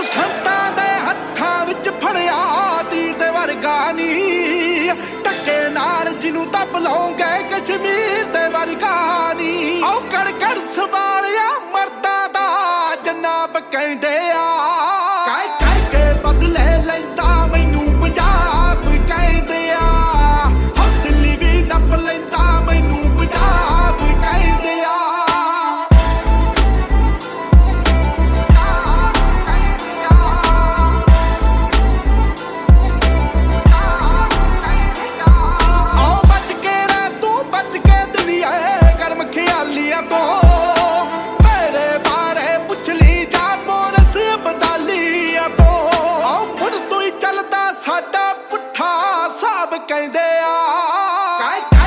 ਉਹ ਸੰਤਾਂ ਦੇ ਹੱਥਾਂ ਵਿੱਚ ਫੜਿਆ ਤੀਰ ਦੇ ਵਰਗਾ ਨੀ। ਧੱਕੇ ਨਾਲ ਜਿਹਨੂੰ ਦੱਬ ਲਓਗੇ ਕਸ਼ਮੀਰ ਦੇ ਵਰਗਾ ਨੀ। ਉਹ ਕੜ ਕੜ ਸਵਾਲਿਆ ਮਰਦਾਂ ਦਾ ਜਨਾਬ ਕਹਿੰਦੇ ਸਭ ਕਹਿੰਦੇ ਆ ਕਾਇ